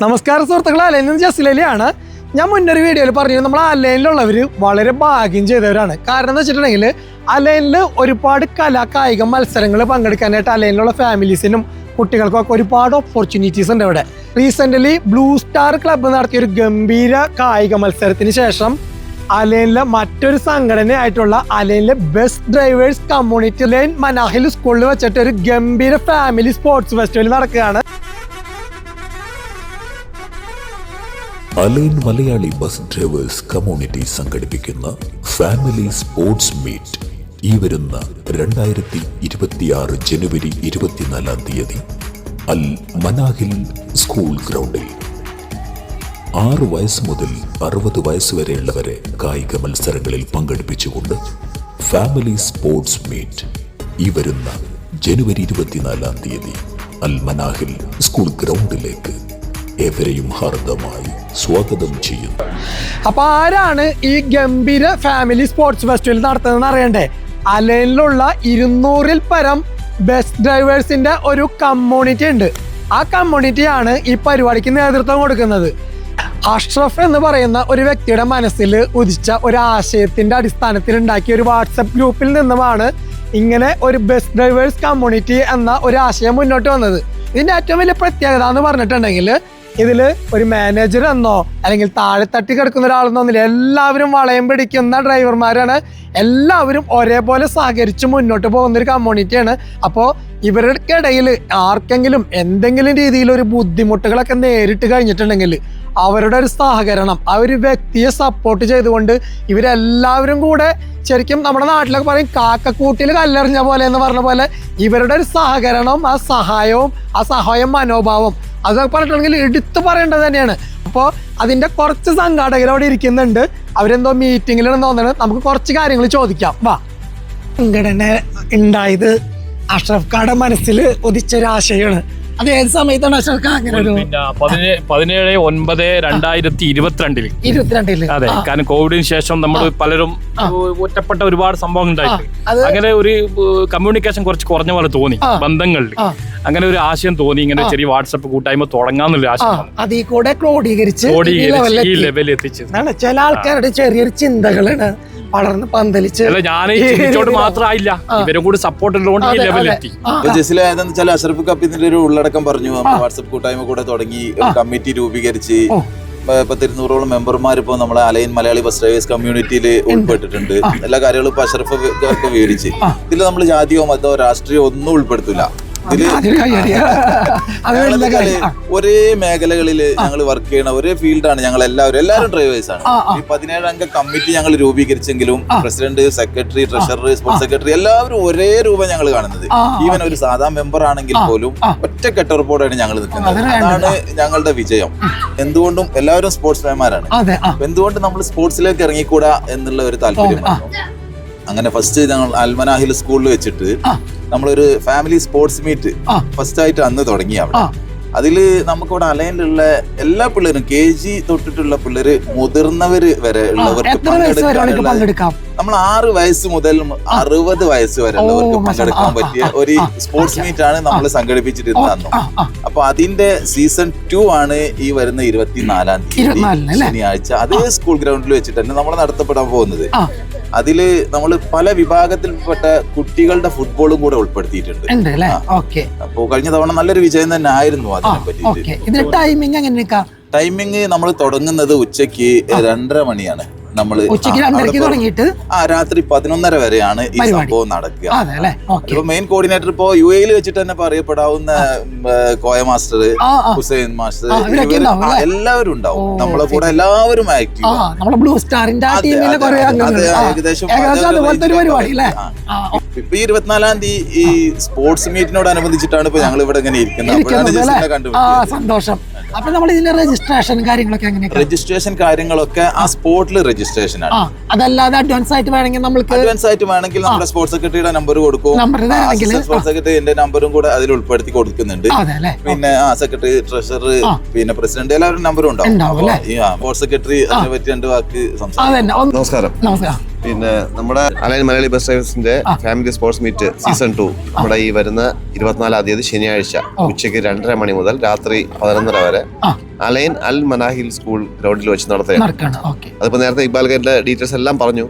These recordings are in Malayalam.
നമസ്കാരം സുഹൃത്തുക്കളെ അലൈൻ ജസ്ലലിയാണ് ഞാൻ മുന്നൊരു വീഡിയോയിൽ പറഞ്ഞു നമ്മൾ അലൈനിലുള്ളവർ വളരെ ഭാഗ്യം ചെയ്തവരാണ്. കാരണം എന്ന് വെച്ചിട്ടുണ്ടെങ്കിൽ അലൈനിൽ ഒരുപാട് കലാ കായിക മത്സരങ്ങൾ പങ്കെടുക്കാനായിട്ട് അലൈനിലുള്ള ഫാമിലീസിനും കുട്ടികൾക്കൊക്കെ ഒരുപാട് ഓപ്പർച്യൂണിറ്റീസ് ഉണ്ട് ഇവിടെ റീസെന്റ്ലി ബ്ലൂ സ്റ്റാർ ക്ലബ്ബ് നടത്തിയ ഒരു ഗംഭീര കായിക മത്സരത്തിന് ശേഷം അലൈനിലെ മറ്റൊരു സംഘടനയായിട്ടുള്ള അലൈനിലെ best drivers community line Manahil സ്കൂളിൽ വെച്ചിട്ട് ഒരു ഗംഭീര ഫാമിലി സ്പോർട്സ് ഫെസ്റ്റിവൽ നടക്കുകയാണ്. Al Ain Malayali bus drivers community സംഘടിപ്പിക്കുന്ന ഫാമിലി സ്പോർട്സ് മീറ്റ്. ഈ വരുന്ന രണ്ടായിരത്തി ഇരുപത്തിയാറ് ജനുവരി ഇരുപത്തിനാലാം തീയതി അൽ മനാഹിൽ സ്കൂൾ ഗ്രൗണ്ടിൽ. ആറ് വയസ്സ് മുതൽ അറുപത് വയസ്സ് വരെയുള്ളവരെ കായിക മത്സരങ്ങളിൽ പങ്കെടുപ്പിച്ചുകൊണ്ട് ഫാമിലി സ്പോർട്സ് മീറ്റ് ഈ വരുന്ന ജനുവരി ഇരുപത്തിനാലാം തീയതി അൽ മനാഹിൽ സ്കൂൾ ഗ്രൗണ്ടിലേക്ക് ഏവരെയും ഹാർദമായി സ്വാഗതം ചെയ്യുന്നു. അപ്പൊ ആരാണ് ഈ ഗംഭീര ഫാമിലി സ്പോർട്സ് ഫെസ്റ്റിവൽ നടത്തുന്നതെന്ന് അറിയണ്ടേ? അലൈനിലുള്ള ഇരുന്നൂറിൽ പരം ബെസ്റ്റ് ഡ്രൈവേഴ്സിന്റെ ഒരു കമ്മ്യൂണിറ്റി ഉണ്ട്. ആ കമ്മ്യൂണിറ്റിയാണ് ഈ പരിപാടിക്ക് നേതൃത്വം കൊടുക്കുന്നത്. അഷ്റഫ് എന്ന് പറയുന്ന ഒരു വ്യക്തിയുടെ മനസ്സിൽ ഉദിച്ച ഒരു ആശയത്തിന്റെ അടിസ്ഥാനത്തിൽ ഉണ്ടാക്കിയ ഒരു വാട്സപ്പ് ഗ്രൂപ്പിൽ നിന്നുമാണ് ഇങ്ങനെ ഒരു ബസ് ഡ്രൈവേഴ്സ് കമ്മ്യൂണിറ്റി എന്ന ഒരു ആശയം മുന്നോട്ട് വന്നത്. ഇതിന്റെ ഏറ്റവും വലിയ പ്രത്യേകത എന്ന് പറഞ്ഞിട്ടുണ്ടെങ്കിൽ ഇതിൽ ഒരു മാനേജർ എന്നോ അല്ലെങ്കിൽ താഴെ തട്ടി കിടക്കുന്ന ഒരാളെന്നോ ഒന്നില്ല എല്ലാവരും വളയം പിടിക്കുന്ന ഡ്രൈവർമാരാണ് എല്ലാവരും ഒരേപോലെ സഹകരിച്ച് മുന്നോട്ട് പോകുന്ന ഒരു കമ്മ്യൂണിറ്റിയാണ് അപ്പോൾ ഇവർക്കിടയിൽ ആർക്കെങ്കിലും എന്തെങ്കിലും രീതിയിലൊരു ബുദ്ധിമുട്ടുകളൊക്കെ നേരിട്ട് കഴിഞ്ഞിട്ടുണ്ടെങ്കിൽ അവരുടെ ഒരു സഹകരണം ആ ഒരു വ്യക്തിയെ സപ്പോർട്ട് ചെയ്തുകൊണ്ട് ഇവരെല്ലാവരും കൂടെ ശരിക്കും നമ്മുടെ നാട്ടിലൊക്കെ പറയും കാക്കക്കൂട്ടിൽ കല്ലെറിഞ്ഞ പോലെ എന്ന് പറഞ്ഞ പോലെ ഇവരുടെ ഒരു സഹകരണം ആ സഹായവും ആ സഹായം മനോഭാവം അതൊക്കെ പറഞ്ഞിട്ടുണ്ടെങ്കിൽ എടുത്തു പറയേണ്ടത് തന്നെയാണ്. അപ്പോൾ അതിന്റെ കുറച്ച് സംഘാടകർ അവിടെ ഇരിക്കുന്നുണ്ട്. അവരെന്തോ മീറ്റിങ്ങിലാണെന്ന് തോന്നുന്നത്. നമുക്ക് കുറച്ച് കാര്യങ്ങൾ ചോദിക്കാം. വാ. സംഘടന ഉണ്ടായത് അഷ്റഫ് ഖാടെ മനസ്സിൽ ഒതിച്ചൊരാശയാണ് അത് ഏത് സമയത്താണ് അഷ്റഫ് അങ്ങനെ ഒരു പിന്നെ പതിനേഴ് ഒൻപത് രണ്ടായിരത്തി ഇരുപത്തിരണ്ടിൽ. ഇരുപത്തിരണ്ടിൽ. അതെ കാരണം കോവിഡിന് ശേഷം നമ്മൾ പലരും ഒറ്റപ്പെട്ട ഒരുപാട് സംഭവങ്ങൾ ഉണ്ടായിട്ടുണ്ട്. അങ്ങനെ ഒരു കമ്മ്യൂണിക്കേഷൻ കുറച്ച് കുറഞ്ഞ പോലെ തോന്നി ബന്ധങ്ങളിൽ. അങ്ങനെ ഒരു ആശയം തോന്നി ഇങ്ങനെ ചെറിയ വാട്സപ്പ് കൂട്ടായ്മ തുടങ്ങാന്നുള്ള ആശയം. അതിൽ കൂടെ ക്രോഡീകരിച്ച് ഈ. ലെവലിൽ എത്തിച്ചത്. ചില ആൾക്കാരുടെ ചെറിയൊരു ചിന്തകളാണ് വളർന്ന് പന്തലിച്ച് അല്ല ഞാൻ ഈ ചിന്തിച്ചോണ്ട് മാത്രമായില്ല ഇവരും കൂടി സപ്പോർട്ട് ഉള്ളതുകൊണ്ട് ഈ ലെവലിൽ എത്തി. ജസ്റ്റിൽ വെച്ചാൽ അഷറഫ് കപ്പിന്റെ ഒരു ഉള്ളടക്കം പറഞ്ഞു. വാട്സപ്പ് കൂട്ടായ്മ കൂടെ തുടങ്ങി കമ്മിറ്റി രൂപീകരിച്ച് ഇപ്പൊ തിരുന്നൂറോളം മെമ്പർമാർ ഇപ്പോൾ നമ്മളെ അലയൻ മലയാളി ബസ് ഡ്രൈവേഴ്സ് കമ്മ്യൂണിറ്റിയിൽ ഉൾപ്പെട്ടിട്ടുണ്ട്. എല്ലാ കാര്യങ്ങളും ഇപ്പൊ അഷറഫ് ഒക്കെ വിവരിച്ച്. ഇതിൽ നമ്മൾ ജാതിയോ മതോ രാഷ്ട്രീയോ ഒന്നും ഉൾപ്പെടുത്തില്ല. ഒരേ മേഖലകളിൽ ഞങ്ങൾ വർക്ക് ചെയ്യണ ഒരേ ഫീൽഡാണ് ഞങ്ങൾ എല്ലാവരും എല്ലാവരും ഡ്രൈവേഴ്സ് ആണ്. ഈ പതിനേഴ് അംഗ കമ്മിറ്റി ഞങ്ങൾ രൂപീകരിച്ചെങ്കിലും president secretary treasurer sports secretary എല്ലാവരും ഒരേ രൂപം ഞങ്ങൾ കാണുന്നത്. ഈവൻ ഒരു സാധാ മെമ്പർ ആണെങ്കിൽ പോലും ഒറ്റ കെട്ടുറപ്പോടെയാണ് ഞങ്ങൾ നിൽക്കുന്നത്. അതാണ് ഞങ്ങളുടെ വിജയം. എന്തുകൊണ്ടും എല്ലാവരും സ്പോർട്സ് മാൻമാരാണ് എന്തുകൊണ്ട് നമ്മൾ സ്പോർട്സിലേക്ക് ഇറങ്ങിക്കൂടാ എന്നുള്ള ഒരു താല്പര്യം അങ്ങനെ ഫസ്റ്റ് ഞങ്ങൾ അൽമനാഹിൽ സ്കൂളിൽ വെച്ചിട്ട് നമ്മളൊരു ഫാമിലി സ്പോർട്സ് മീറ്റ് ഫസ്റ്റ് ആയിട്ട് അന്ന് തുടങ്ങി അവിടെ. അതിൽ അതിൽ നമുക്കിവിടെ അലയനിലുള്ള എല്ലാ പിള്ളേരും കെ ജി തൊട്ടിട്ടുള്ള പിള്ളേര് മുതിർന്നവര് വരെ ഉള്ളവർക്ക് പങ്കെടുക്കാനുള്ള നമ്മൾ ആറ് വയസ്സ് മുതൽ അറുപത് വയസ്സ് വരെ ഉള്ളവർക്ക് പങ്കെടുക്കാൻ പറ്റിയ ഒരു സ്പോർട്സ് മീറ്റ് ആണ് നമ്മൾ സംഘടിപ്പിച്ചിരുന്നത് അന്ന്. അപ്പൊ അതിന്റെ സീസൺ ടു ആണ് ഈ വരുന്ന ഇരുപത്തിനാലാം തീയതി? ശനിയാഴ്ച. അതേ സ്കൂൾ ഗ്രൗണ്ടിൽ വെച്ചിട്ട് തന്നെ നമ്മൾ നടത്തപ്പെടാൻ പോകുന്നത്. ആ അതിൽ നമ്മൾ പല വിഭാഗത്തിൽപ്പെട്ട കുട്ടികളുടെ ഫുട്ബോളും കൂടെ ഉൾപ്പെടുത്തിയിട്ടുണ്ട്. അപ്പോ കഴിഞ്ഞ തവണ നല്ലൊരു വിജയം തന്നെ ആയിരുന്നു അതിനെ പറ്റി ടൈമിംഗ് നമ്മൾ തുടങ്ങുന്നത് ഉച്ചയ്ക്ക് രണ്ടര മണിയാണ്. നമ്മൾ ഉച്ചയ്ക്ക് രണ്ടരയ്ക്ക് തുടങ്ങിയിട്ട് ആ രാത്രി പതിനൊന്നര വരെയാണ് ഈ സംഭവം നടക്കുക. ഇപ്പൊ മെയിൻ കോർഡിനേറ്റർ ഇപ്പോ യു എയിൽ വെച്ചിട്ട് തന്നെ പറയപ്പെടാവുന്ന കോയ മാസ്റ്റർ ഹുസൈൻ മാസ്റ്റർ? എല്ലാവരും ഉണ്ടാവും. നമ്മളെ കൂടെ എല്ലാവരും ആക്റ്റീവ് ബ്ലൂ സ്റ്റാറിന്റെ ഏകദേശം ഇപ്പൊ ഈ ഇരുപത്തിനാലാം തീയതി ഈ സ്പോർട്സ് മീറ്റിനോട് മീറ്റിനോടനുബന്ധിച്ചിട്ടാണ് ഇപ്പൊ ഞങ്ങൾ ഇവിടെ ഇങ്ങനെ ഇരിക്കുന്നത്. അപ്പോഴാണ് അല്ലേ? സന്തോഷം. അപ്പൊ നമ്മൾ ഇതിന്റെ രജിസ്ട്രേഷൻ കാര്യങ്ങളൊക്കെ എങ്ങനെയൊക്കെ രജിസ്ട്രേഷൻ കാര്യങ്ങളൊക്കെ ആ സ്പോട്ടിൽ രജിസ്ട്രേഷൻ ആണ്. അതല്ലാതെ അഡ്വാൻസ് ആയിട്ട് വേണമെങ്കിൽ നമ്മൾക്ക് അഡ്വാൻസ് ആയിട്ട് വേണമെങ്കിൽ നമ്മുടെ സ്പോർട്സ് സെക്രട്ടറിയുടെ നമ്പർ കൊടുക്കും. സ്പോർട്സ് സെക്രട്ടറി എന്റെ നമ്പറും കൂടെ അതിൽ ഉൾപ്പെടുത്തി കൊടുക്കുന്നുണ്ട്. അതെ അല്ലേ? പിന്നെ ആ സെക്രട്ടറി ട്രഷറർ പിന്നെ പ്രസിഡന്റ് എല്ലാവരും നമ്പറും ഉണ്ടാവും. സ്പോർട്സ് സെക്രട്ടറി അതിനെ പറ്റി രണ്ട് വാക്ക് സംസാരിക്കും. നമസ്കാരം. നമസ്കാരം. പിന്നെ നമ്മുടെ Al Ain Malayali bus ഡ്രൈവേഴ്സിന്റെ family sports meet season two. നമ്മുടെ ഈ വരുന്ന ഇരുപത്തിനാലാം തീയതി ശനിയാഴ്ച ഉച്ചയ്ക്ക് രണ്ടര മണി മുതൽ രാത്രി പതിനൊന്നര വരെ അലയൻ അലൈൻ അൽ മനാഹിൽ സ്കൂൾ ഗ്രൗണ്ടിൽ വെച്ച് നടത്തുകയാണ്. അതിപ്പോ നേരത്തെ ഇക്ബാൽ ഖാന്റെ ഡീറ്റെയിൽസ് എല്ലാം പറഞ്ഞു.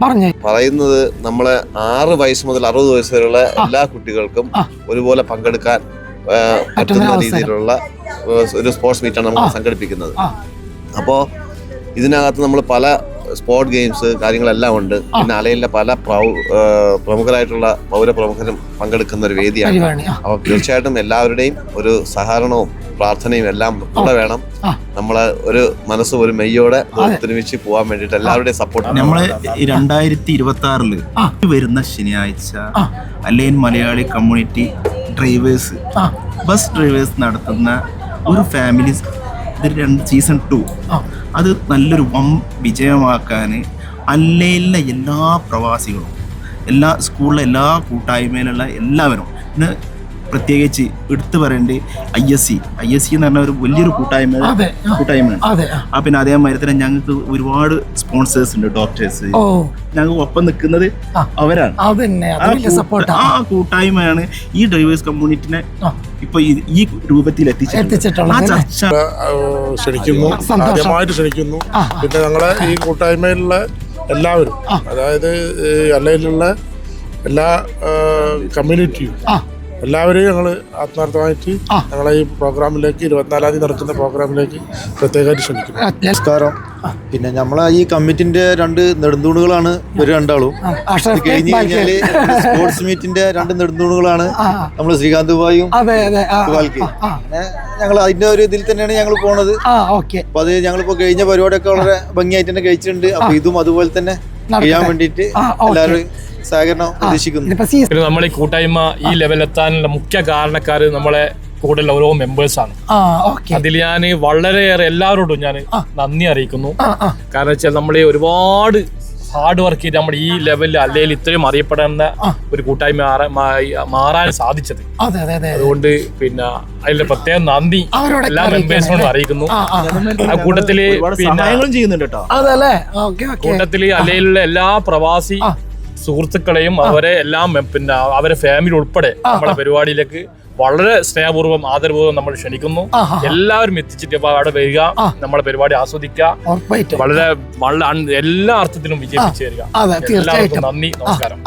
പറയുന്നത് നമ്മൾ ആറ് വയസ്സ് മുതൽ അറുപത് വയസ്സ് വരെയുള്ള എല്ലാ കുട്ടികൾക്കും ഒരുപോലെ പങ്കെടുക്കാൻ പറ്റുന്ന രീതിയിലുള്ള ഒരു സ്പോർട്സ് മീറ്റാണ് നമ്മൾ സംഘടിപ്പിക്കുന്നത്. അപ്പോ അപ്പോൾ ഇതിനകത്ത് നമ്മൾ പല സ്പോർട് ഗെയിംസ് കാര്യങ്ങളെല്ലാം ഉണ്ട്. പിന്നെ അലയിലെ പല പ്രമുഖരായിട്ടുള്ള പൗരപ്രമുഖരും പങ്കെടുക്കുന്ന ഒരു വേദിയാണ്. അപ്പൊ തീർച്ചയായിട്ടും എല്ലാവരുടെയും ഒരു സഹകരണവും പ്രാർത്ഥനയും എല്ലാം കൂടെ വേണം. നമ്മളെ ഒരു മനസ്സ് ഒരു മെയ്യോടെ ഒത്തൊരുമിച്ച് പോകാൻ വേണ്ടിട്ട് എല്ലാവരുടെയും സപ്പോർട്ട് നമ്മൾ രണ്ടായിരത്തി ഇരുപത്തി ആറിൽ ആ. വരുന്ന ശനിയാഴ്ച. Al Ain Malayali community drivers ആ. ബസ് ഡ്രൈവേഴ്സ് നടത്തുന്ന ഒരു ഫാമിലി ഇത് രണ്ട് സീസൺ ടു. അത് നല്ലൊരു വം വിജയമാക്കാൻ അല്ലയിലെ എല്ലാ പ്രവാസികളും എല്ലാ സ്കൂളിലെ എല്ലാ കൂട്ടായ്മയിലുള്ള എല്ലാവരും പിന്നെ പ്രത്യേകിച്ച് എടുത്തു പറയേണ്ട I S C I S C എന്ന് പറഞ്ഞ ഒരു വലിയൊരു കൂട്ടായ്മ കൂട്ടായ്മയാണ്. ആ. പിന്നെ അതേമാതിരി തന്നെ ഞങ്ങൾക്ക് ഒരുപാട് സ്പോൺസേഴ്സ് ഉണ്ട് ഡോക്ടേഴ്സ് ഞങ്ങൾ ഒപ്പം നിൽക്കുന്നത് അവരാണ്. ആ കൂട്ടായ്മയാണ് ഈ ഡ്രൈവേഴ്സ് കമ്മ്യൂണിറ്റിനെ. ഇപ്പൊ ഈ- ഈ രൂപത്തിൽ എത്തിച്ചിട്ടുണ്ട്. ക്ഷണിക്കുന്നു ആദ്യമായിട്ട് ക്ഷണിക്കുന്നു. പിന്നെ ഞങ്ങളെ ഈ കൂട്ടായ്മയിലുള്ള എല്ലാവരും അതായത് അല്ലയിലുള്ള എല്ലാ കമ്മ്യൂണിറ്റിയും എല്ലാവരെയും ഞങ്ങൾ ആത്മാർത്ഥമായിട്ട് ഞങ്ങളെ ഈ പ്രോഗ്രാമിലേക്ക് ഇരുപത്തിനാലാം തീയതി നടക്കുന്ന പ്രോഗ്രാമിലേക്ക് പ്രത്യേകമായിട്ട് ക്ഷണിക്കുന്നു. നമസ്കാരം. പിന്നെ നമ്മളെ ഈ കമ്മിറ്റിന്റെ രണ്ട് നെടുന്തൂണുകളാണ് ഒരു രണ്ടാളും. കഴിഞ്ഞു കഴിഞ്ഞാൽ സ്പോർട്സ് മീറ്റിന്റെ രണ്ട് നെടുന്തൂണുകളാണ് നമ്മൾ ശ്രീകാന്ത് ബായും ഞങ്ങൾ അതിന്റെ ഒരു ഇതിൽ തന്നെയാണ് ഞങ്ങൾ പോണത്. ആ ഓക്കെ. അപ്പൊ അത് ഞങ്ങളിപ്പോ കഴിഞ്ഞ പരിപാടിയൊക്കെ വളരെ ഭംഗിയായിട്ട് തന്നെ കഴിച്ചിട്ടുണ്ട്. അപ്പൊ ഇതും അതുപോലെ തന്നെ ചെയ്യാൻ വേണ്ടിയിട്ട് എല്ലാവരും സഹകരണം പ്രതീക്ഷിക്കുന്നു. നമ്മൾ ഈ കൂട്ടായ്മ ഈ ലെവലെത്താനുള്ള മുഖ്യ കാരണക്കാർ നമ്മളെ കൂടുതൽ ഓരോ മെമ്പേഴ്സ് ആണ്. അതിൽ ഞാൻ വളരെയേറെ എല്ലാവരോടും ഞാൻ നന്ദി അറിയിക്കുന്നു. കാരണം വെച്ചാൽ നമ്മൾ ഒരുപാട് ഹാർഡ് വർക്ക് ചെയ്ത് നമ്മുടെ ഈ ലെവലിൽ അല്ലെങ്കിൽ ഇത്രയും അറിയപ്പെടുന്ന ഒരു കൂട്ടായ്മ മാറാൻ സാധിച്ചത്. അതെ അതെ അതെ. അതുകൊണ്ട് പിന്നെ അതിന്റെ പ്രത്യേകം നന്ദി. എല്ലാ മെമ്പേഴ്സിനോട് അറിയിക്കുന്നു. ആ കൂട്ടത്തിൽ പിന്നെ ചെയ്യുന്നുണ്ട് കേട്ടോ. അതല്ലേ? Okay okay. കൂട്ടത്തിൽ അല്ലയിലുള്ള എല്ലാ പ്രവാസി. സുഹൃത്തുക്കളെയും അവരെ എല്ലാം പിന്നെ അവരെ ഫാമിലി ഉൾപ്പെടെ നമ്മുടെ പരിപാടിയിലേക്ക് വളരെ സ്നേഹപൂർവം ആദരപൂർവം നമ്മൾ ക്ഷണിക്കുന്നു. എല്ലാവരും എത്തിച്ചിട്ട് അവിടെ വരിക. നമ്മളെ നമ്മുടെ പരിപാടി ആസ്വദിക്കുക. വളരെ എല്ലാ അർത്ഥത്തിലും വിജയിപ്പിച്ചു തരിക. എല്ലാവർക്കും നന്ദി നമസ്കാരം.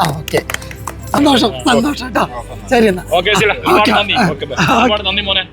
സന്തോഷം സന്തോഷം കേട്ടോ. ശരി എന്നാ. ഓക്കെ നന്ദി മോനെ.